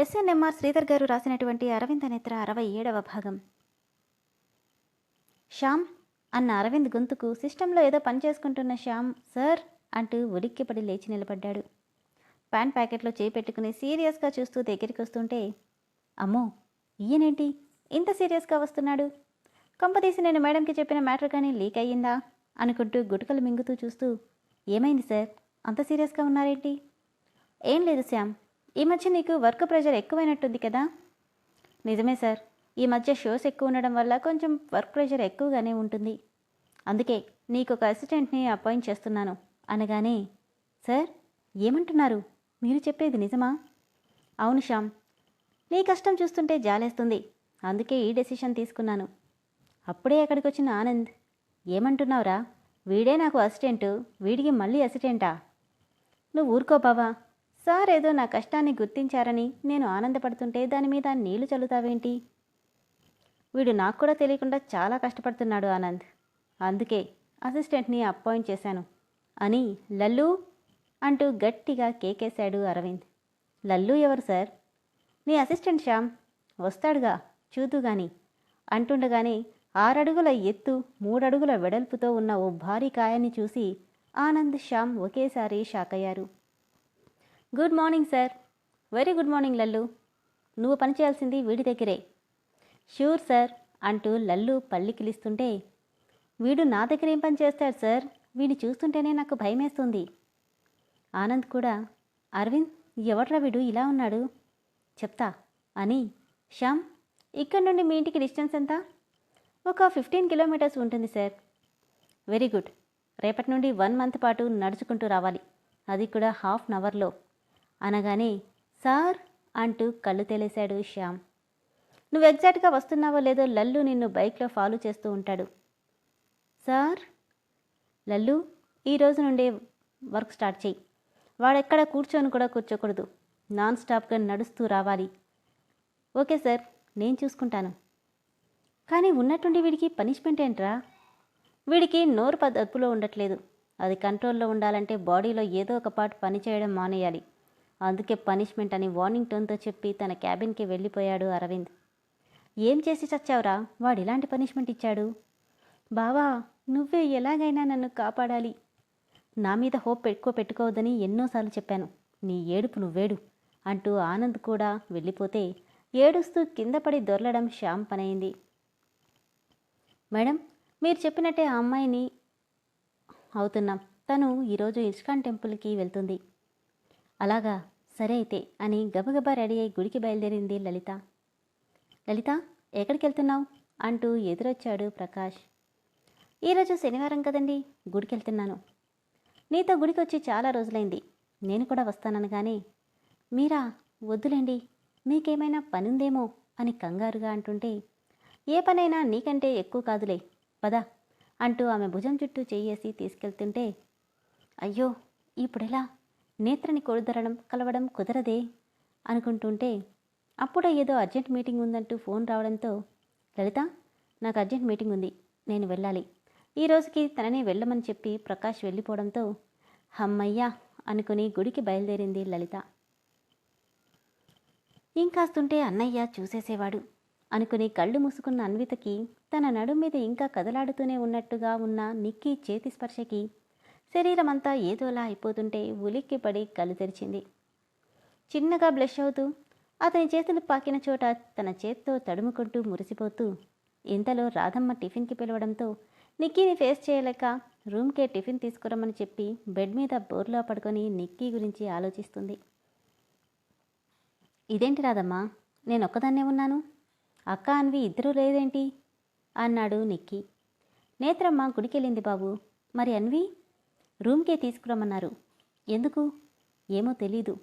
SNMR Sridhar గారు రాసినటువంటి అరవింద నేత్ర అరవై ఏడవ భాగం. శ్యామ్ అన్న అరవింద్ గొంతుకు సిస్టంలో ఏదో పని చేసుకుంటున్న శ్యామ్ సార్ అంటూ ఉలిక్కిపడి లేచి నిలబడ్డాడు. ప్యాంట్ ప్యాకెట్లో చేయి పెట్టుకుని సీరియస్గా చూస్తూ దగ్గరికి వస్తుంటే అమ్మో ఈయనేంటి? ఇంత సీరియస్గా వస్తున్నాడు? కొంపదీసి నేను మేడంకి చెప్పిన మ్యాటర్ కానీ లీక్ అయ్యిందా? అనుకుంటూ గుటకలు మింగుతూ చూస్తూ ఏమైంది సార్? అంత సీరియస్గా ఉన్నారేంటి? ఏం లేదు శ్యామ్. ఈ మధ్య నీకు వర్క్ ప్రెషర్ ఎక్కువైనట్టుంది కదా? నిజమే సార్. ఈ మధ్య షోస్ ఎక్కువ ఉండడం వల్ల కొంచెం వర్క్ ప్రెషర్ ఎక్కువగానే ఉంటుంది. అందుకే నీకు ఒక అసిస్టెంట్ని అపాయింట్ చేస్తున్నాను. అనగానే సార్ ఏమంటున్నారు? మీరు చెప్పేది నిజమా? అవును శ్యామ్. నీ కష్టం చూస్తుంటే జాలేస్తుంది. అందుకే ఈ డెసిషన్ తీసుకున్నాను. అప్పుడే అక్కడికి వచ్చిన ఆనంద్ ఏమంటున్నావురా? వీడే నాకు అసిస్టెంటు. వీడికి మళ్ళీ అసిస్టెంటా? నువ్వు ఊరుకో బావా. సార్ ఏదో నా కష్టాన్ని గుర్తించారని నేను ఆనందపడుతుంటే దాని మీద నీళ్ళు చల్లుతావేంటి? వీడు నాకు కూడా తెలియకుండా చాలా కష్టపడుతున్నాడు ఆనంద్. అందుకే అసిస్టెంట్ని అపాయింట్ చేశాను. అని లల్లు అంటూ గట్టిగా కేకేశాడు అరవింద్. లల్లు ఎవరు సార్? నీ అసిస్టెంట్ శ్యామ్. వస్తాడుగా చూదు గాని అంటుండగానే ఆరడుగుల ఎత్తు మూడడుగుల వెడల్పుతో ఉన్న ఓ భారీ కాయాన్ని చూసి ఆనంద్ శ్యామ్ ఒకేసారి షాక్ అయ్యారు good morning sir. Very good morning Lallu. నువ్వు పనిచేయాల్సింది వీడి దగ్గరే. ష్యూర్ సార్ అంటూ లల్లు పల్లికిలిస్తుంటే వీడు నా దగ్గర ఏం పని చేస్తాడు సార్? వీడిని చూస్తుంటేనే నాకు భయమేస్తుంది. ఆనంద్ కూడా అరవింద్ ఎవట్రా వీడు? ఇలా ఉన్నాడు. చెప్తా అని. శ్యామ్ ఇక్కడ నుండి మీ ఇంటికి డిస్టెన్స్ ఎంత? ఒక ఫిఫ్టీన్ కిలోమీటర్స్ ఉంటుంది సార్. Very good. రేపటి నుండి వన్ మంత్ పాటు నడుచుకుంటూ రావాలి. అది కూడా హాఫ్ అన్ అవర్లో. అనగానే సార్ అంటూ కళ్ళు తేలేశాడు శ్యామ్. నువ్వు ఎగ్జాక్ట్గా వస్తున్నావో లేదో లల్లు నిన్ను బైక్లో ఫాలో చేస్తూ ఉంటాడు. సార్? లల్లు ఈ రోజు నుండే వర్క్ స్టార్ట్ చేయి వాడెక్కడ కూర్చొని కూడా కూర్చోకూడదు. నాన్ స్టాప్గా నడుస్తూ రావాలి. ఓకే సార్ నేను చూసుకుంటాను. కానీ ఉన్నట్టుండి వీడికి పనిష్మెంట్ ఏంట్రా? వీడికి నోరు పదప్పులో ఉండట్లేదు. అది కంట్రోల్లో ఉండాలంటే బాడీలో ఏదో ఒక పార్ట్ పనిచేయడం మానేయాలి. అందుకే పనిష్మెంట్ అని వార్నింగ్ టోన్తో చెప్పి తన క్యాబిన్కి వెళ్ళిపోయాడు అరవింద్. ఏం చేసి చచ్చావురా? వాడు ఇలాంటి పనిష్మెంట్ ఇచ్చాడు? బావా నువ్వే ఎలాగైనా నన్ను కాపాడాలి. నా మీద హోప్ ఎక్కువ పెట్టుకోవద్దని ఎన్నోసార్లు చెప్పాను. నీ ఏడుపు నువ్వేడు అంటూ ఆనంద్ కూడా వెళ్ళిపోతే ఏడుస్తూ కింద పడి దొరలడం శ్యామ్ పనైంది. మేడం మీరు చెప్పినట్టే ఆ అమ్మాయిని అవుతున్నాం. తను ఈరోజు ఇస్కాన్ టెంపుల్కి వెళ్తుంది. అలాగా సరే అయితే అని గబగబా రెడీ అయి గుడికి బయలుదేరింది లలిత. లలిత ఎక్కడికి వెళ్తున్నావు? అంటూ ఎదురొచ్చాడు ప్రకాష్. ఈరోజు శనివారం కదండి గుడికి వెళ్తున్నాను. నీతో గుడికి వచ్చి చాలా రోజులైంది. నేను కూడా వస్తాననగానే మీరా వద్దులేండి మీకేమైనా పనుందేమో అని కంగారుగా అంటుంటే ఏ పనైనా నీకంటే ఎక్కువ కాదులే పద అంటూ ఆమె భుజం చుట్టూ చేయేసి తీసుకెళ్తుంటే అయ్యో ఇప్పుడెలా? నేత్రని కోరుదరడం కలవడం కుదరదే అనుకుంటుంటే అప్పుడే ఏదో అర్జెంట్ మీటింగ్ ఉందంటూ ఫోన్ రావడంతో లలిత నాకు అర్జెంట్ మీటింగ్ ఉంది నేను వెళ్ళాలి. ఈ రోజుకి తననే వెళ్ళమని చెప్పి ప్రకాష్ వెళ్ళిపోవడంతో హమ్మయ్యా అనుకుని గుడికి బయలుదేరింది లలిత. ఇంకాస్తుంటే అన్నయ్య చూసేసేవాడు. అనుకుని కళ్ళు మూసుకున్న అన్వితకి తన నడుం మీద ఇంకా కదలాడుతూనే ఉన్నట్టుగా ఉన్న నిక్కీ చేతి స్పర్శకి శరీరమంతా ఏదోలా అయిపోతుంటే ఉలిక్కిపడి కళ్ళు తెరిచింది. చిన్నగా బ్లష్ అవుతూ అతని చేతులు పాకిన చోట తన చేత్తో తడుముకుంటూ మురిసిపోతూ ఇంతలో రాధమ్మ టిఫిన్కి పిలవడంతో నిక్కీని ఫేస్ చేయలేక రూమ్కే టిఫిన్ తీసుకురమ్మని చెప్పి బెడ్ మీద బోర్లో పడుకొని నిక్కీ గురించి ఆలోచిస్తుంది. ఇదేంటి రాధమ్మా? నేను ఒక్కదాన్నే ఉన్నాను? అక్క అన్వి ఇద్దరూ లేదేంటి? అన్నాడు నిక్కీ. నేత్రమ్మ గుడికెళ్ళింది బాబు. మరి అన్వి? రూమ్కే తీసుకురమ్మన్నారు. ఎందుకు? ఏమో తెలీదు.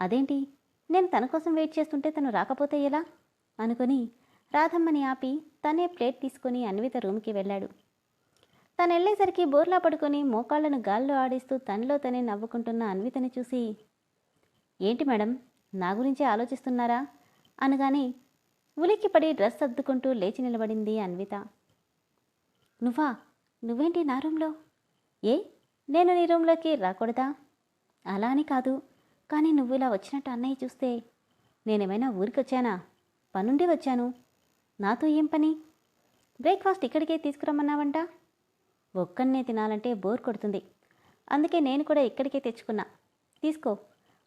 అదేంటి? నేను తన కోసం వెయిట్ చేస్తుంటే తను రాకపోతే ఎలా? అనుకుని రాధమ్మని ఆపి తనే ప్లేట్ తీసుకొని అన్విత రూమ్కి వెళ్ళాడు. తను వెళ్ళేసరికి బోర్లా పడుకొని మోకాళ్ళను గాల్లో ఆడిస్తూ తనలో తనే నవ్వుకుంటున్న అన్వితని చూసి ఏంటి మేడం నా గురించే ఆలోచిస్తున్నారా? అనగానే ఉలిక్కిపడి డ్రెస్ సర్దుకుంటూ లేచి నిలబడింది అన్విత. నువ్వా? నువ్వేంటి నా రూమ్లో? ఏ? నేను నీ రూమ్లోకి రాకూడదా? అలా అని కాదు. కానీ నువ్వు ఇలా వచ్చినట్టు అన్నయ్య చూస్తే నేనేమైనా ఊరికొచ్చానా? పనుండి వచ్చాను. నాతో ఏం పని? బ్రేక్ఫాస్ట్ ఇక్కడికే తీసుకురమ్మన్నావంట? ఒక్కనే తినాలంటే బోర్ కొడుతుంది. అందుకే నేను కూడా ఇక్కడికే తెచ్చుకున్నా. తీసుకో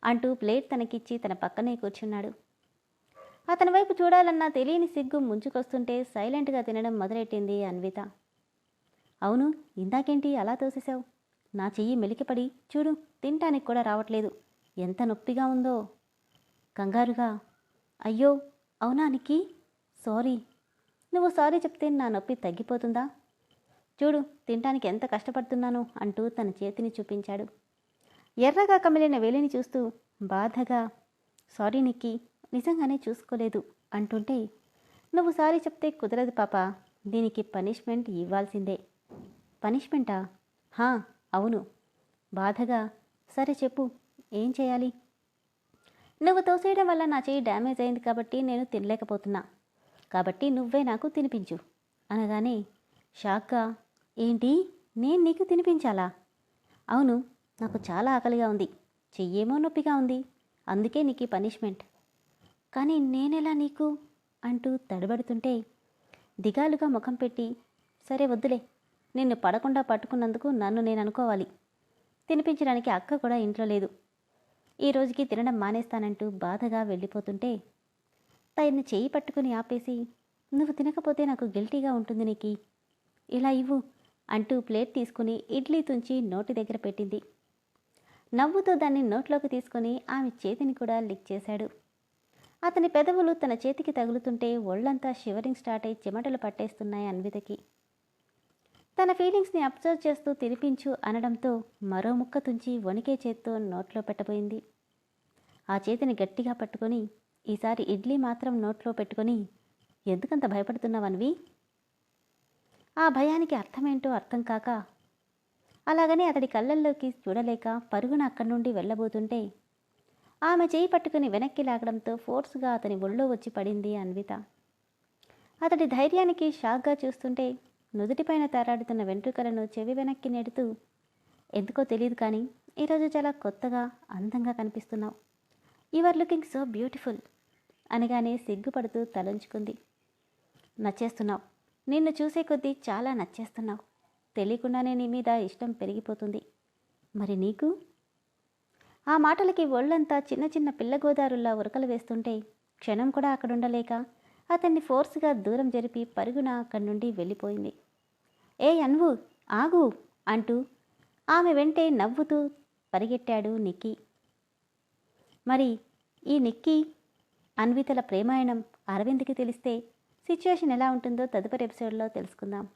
అంటూ ప్లేట్ తనకిచ్చి తన పక్కనే కూర్చున్నాడు. అతని వైపు చూడాలన్నా తెలియని సిగ్గు ముంచుకొస్తుంటే సైలెంట్గా తినడం మొదలెట్టింది అన్విత. అవును ఇందాకేంటి అలా తోసేశావు? నా చెయ్యి మెలికిపడి చూడు తినటానికి కూడా రావట్లేదు. ఎంత నొప్పిగా ఉందో. కంగారుగా అయ్యో అవునా నికి సారీ. నువ్వు సారీ చెప్తే నా నొప్పి తగ్గిపోతుందా? చూడు తినటానికి ఎంత కష్టపడుతున్నాను అంటూ తన చేతిని చూపించాడు. ఎర్రగా కమిలిన వేలిని చూస్తూ బాధగా సారీ నిక్కి నిజంగానే చూసుకోలేదు అంటుంటే నువ్వు సారీ చెప్తే కుదరదు పాప దీనికి పనిష్మెంట్ ఇవ్వాల్సిందే. పనిష్మెంటా? హా అవును. బాధగా సరే చెప్పు ఏం చేయాలి? నువ్వు తోసేయడం వల్ల నా చెయ్యి డ్యామేజ్ అయింది కాబట్టి నేను తినలేకపోతున్నా. కాబట్టి నువ్వే నాకు తినిపించు అనగానే షాక్గా ఏంటి? నేను నీకు తినిపించాలా? అవును నాకు చాలా ఆకలిగా ఉంది. చెయ్యేమో నొప్పిగా ఉంది. అందుకే నీకు పనిష్మెంట్. కానీ నేనెలా నీకు? అంటూ తడబడుతుంటే దిగాలుగా ముఖం పెట్టి సరే వద్దులే నిన్ను పడకుండా పట్టుకున్నందుకు నన్ను నేను అనుకోవాలి. తినిపించడానికి అక్క కూడా ఇంట్లో లేదు. ఈ రోజుకి తినడం మానేస్తానంటూ బాధగా వెళ్ళిపోతుంటే తయన్ని చేయి పట్టుకుని ఆపేసి నువ్వు తినకపోతే నాకు గిల్టీగా ఉంటుంది నీకి. ఇలా ఇవ్వు అంటూ ప్లేట్ తీసుకుని ఇడ్లీ తుంచి నోటి దగ్గర పెట్టింది. నవ్వుతూ దాన్ని నోట్లోకి తీసుకుని ఆమె చేతిని కూడా లిక్ చేశాడు. అతని పెదవులు తన చేతికి తగులుతుంటే ఒళ్ళంతా షివరింగ్ స్టార్ట్ అయి చెమటలు పట్టేస్తున్నాయి అన్వితకి. తన ఫీలింగ్స్ని అబ్జర్వ్ చేస్తూ తినిపించు అనడంతో మరో ముక్క తుంచి వణికే చేత్తో నోట్లో పెట్టబోయింది. ఆ చేతిని గట్టిగా పట్టుకొని ఈసారి ఇడ్లీ మాత్రం నోట్లో పెట్టుకొని ఎందుకంత భయపడుతున్నావన్వి ఆ భయానికి అర్థమేంటో అర్థం కాక అలాగనే అతడి కళ్ళల్లోకి చూడలేక పరుగున అక్కడి నుండి వెళ్ళబోతుంటే ఆమె చేయి పట్టుకుని వెనక్కి లాగడంతో ఫోర్స్గా అతని ఒళ్ళో వచ్చి పడింది అన్విత. అతడి ధైర్యానికి షాక్గా చూస్తుంటే నుదుటిపైన తారాడుతున్న వెంట్రుకలను చెవి వెనక్కి నెడుతూ ఎందుకో తెలియదు కానీ ఈరోజు చాలా కొత్తగా అందంగా కనిపిస్తున్నావు. You are looking so beautiful అనగానే సిగ్గుపడుతూ తలంచుకుంది. నచ్చేస్తున్నావు. నిన్ను చూసే కొద్దీ చాలా నచ్చేస్తున్నావు. తెలియకుండానే నీ మీద ఇష్టం పెరిగిపోతుంది. మరి నీకు? ఆ మాటలకి ఒళ్ళంతా చిన్న చిన్న పిల్లగోదారుల్లా ఉరకలు వేస్తుంటే క్షణం కూడా అక్కడ ఉండలేక అతన్ని ఫోర్స్గా దూరం జరిపి పరుగున అక్కడి నుండి వెళ్ళిపోయింది. ఏ అన్వు ఆగు అంటూ ఆమె వెంటే నవ్వుతూ పరిగెట్టాడు నిక్కీ. మరి ఈ నిక్కీ అన్వితల ప్రేమాయణం అరవింద్కి తెలిస్తే సిచ్యువేషన్ ఎలా ఉంటుందో తదుపరి ఎపిసోడ్లో తెలుసుకుందాం.